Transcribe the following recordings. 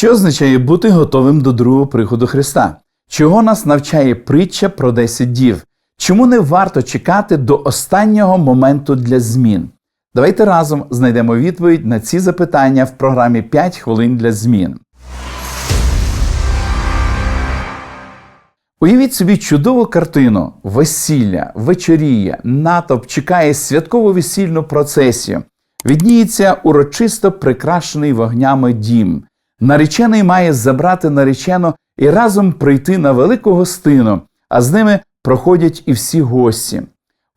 Що означає бути готовим до другого приходу Христа? Чого нас навчає притча про 10 дів? Чому не варто чекати до останнього моменту для змін? Давайте разом знайдемо відповідь на ці запитання в програмі «5 хвилин для змін. Уявіть собі чудову картину: весілля, вечоріє, натовп чекає святкову весільну процесію. Відніється урочисто прикрашений вогнями дім. Наречений має забрати наречену і разом прийти на велику гостину, а з ними проходять і всі гості.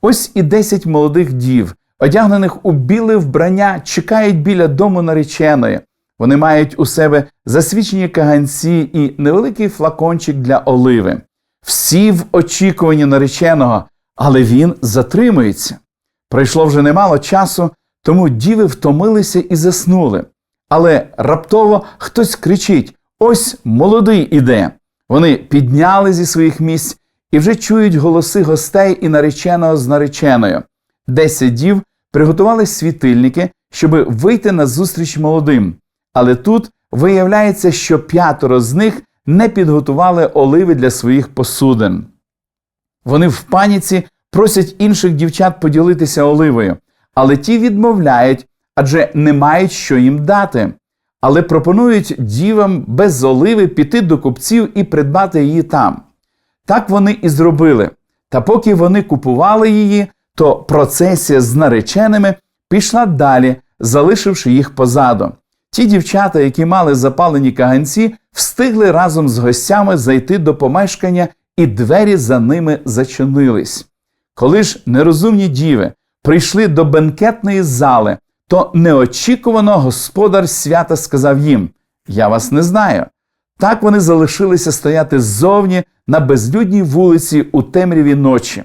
Ось і десять молодих дів, одягнених у біле вбрання, чекають біля дому нареченої. Вони мають у себе засвічені каганці і невеликий флакончик для оливи. Всі в очікуванні нареченого, але він затримується. Пройшло вже немало часу, тому діви втомилися і заснули. Але раптово хтось кричить: Ось молодий іде. Вони підняли зі своїх місць і вже чують голоси гостей і нареченого з нареченою. Десять дів приготували світильники, щоби вийти на зустріч молодим. Але тут виявляється, що п'ятеро з них не підготували оливи для своїх посудин. Вони в паніці просять інших дівчат поділитися оливою, але ті відмовляють, адже не мають що їм дати. Але пропонують дівам без оливи піти до купців і придбати її там. Так вони і зробили. Та поки вони купували її, то процесія з нареченими пішла далі, залишивши їх позаду. Ті дівчата, які мали запалені каганці, встигли разом з гостями зайти до помешкання, і двері за ними зачинились. Коли ж нерозумні діви прийшли до бенкетної зали, то неочікувано господар свята сказав їм: Я вас не знаю. Так вони залишилися стояти ззовні на безлюдній вулиці у темряві ночі.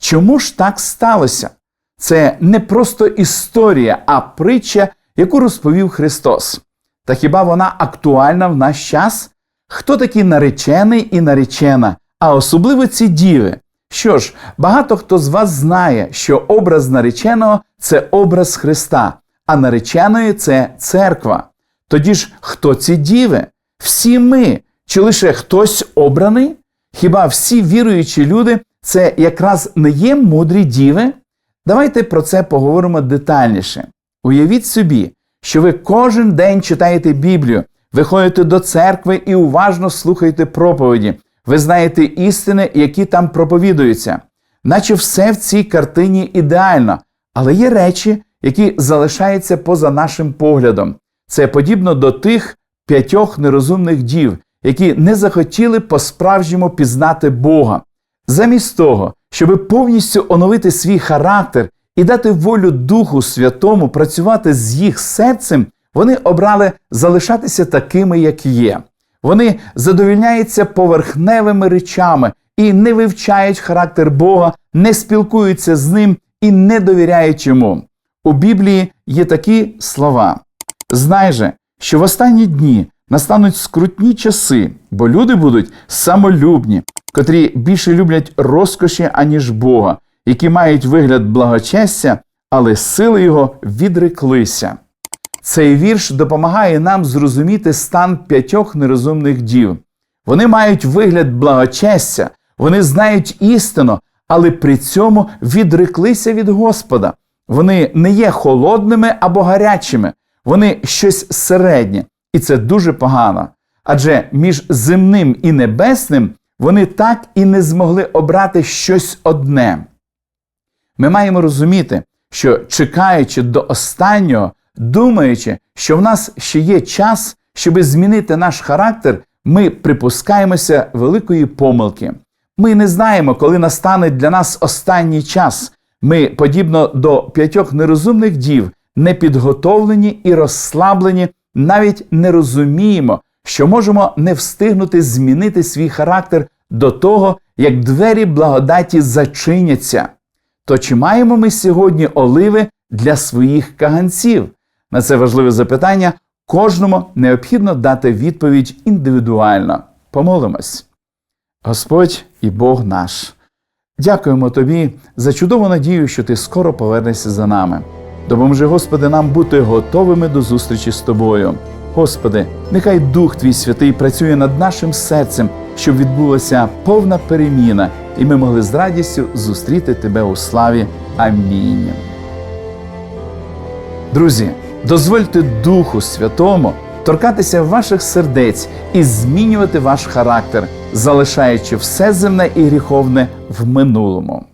Чому ж так сталося? Це не просто історія, а притча, яку розповів Христос. Та хіба вона актуальна в наш час? Хто такий наречений і наречена, а особливо ці діви? Що ж, багато хто з вас знає, що образ нареченого це образ Христа, а нареченої це церква. Тоді ж хто ці діви? Всі ми, чи лише хтось обраний? Хіба всі віруючі люди це якраз не є мудрі діви? Давайте про це поговоримо детальніше. Уявіть собі, що ви кожен день читаєте Біблію, ви ходите до церкви і уважно слухаєте проповіді. Ви знаєте істини, які там проповідуються, наче все в цій картині ідеально, але є речі, які залишаються поза нашим поглядом. Це подібно до тих п'ятьох нерозумних дів, які не захотіли по-справжньому пізнати Бога. Замість того, щоб повністю оновити свій характер і дати волю Духу Святому працювати з їх серцем, вони обрали залишатися такими, як є. Вони задовільняються поверхневими речами і не вивчають характер Бога, не спілкуються з ним і не довіряють йому. У Біблії є такі слова: Знай же, що в останні дні настануть скрутні часи, бо люди будуть самолюбні, котрі більше люблять розкоші, аніж Бога, які мають вигляд благочестя, але сили його відреклися. Цей вірш допомагає нам зрозуміти стан п'ятьох нерозумних дів. Вони мають вигляд благочестя, вони знають істину, але при цьому відреклися від Господа. Вони не є холодними або гарячими, вони щось середнє, і це дуже погано. Адже між земним і небесним вони так і не змогли обрати щось одне. Ми маємо розуміти, що чекаючи до останнього, думаючи, що в нас ще є час, щоб змінити наш характер, ми припускаємося великої помилки. Ми не знаємо, коли настане для нас останній час. Ми, подібно до п'ятьох нерозумних дів, непідготовлені і розслаблені, навіть не розуміємо, що можемо не встигнути змінити свій характер до того, як двері благодаті зачиняться. То чи маємо ми сьогодні оливи для своїх каганців? На це важливе запитання кожному необхідно дати відповідь індивідуально. Помолимось. Господь і Бог наш. Дякуємо Тобі за чудову надію, що Ти скоро повернешся за нами. Допоможи, Господи, нам бути готовими до зустрічі з Тобою. Господи, нехай Дух Твій Святий працює над нашим серцем, щоб відбулася повна переміна, і ми могли з радістю зустріти Тебе у славі. Амінь. Друзі, дозвольте Духу Святому торкатися ваших сердець і змінювати ваш характер, залишаючи все земне і гріховне в минулому.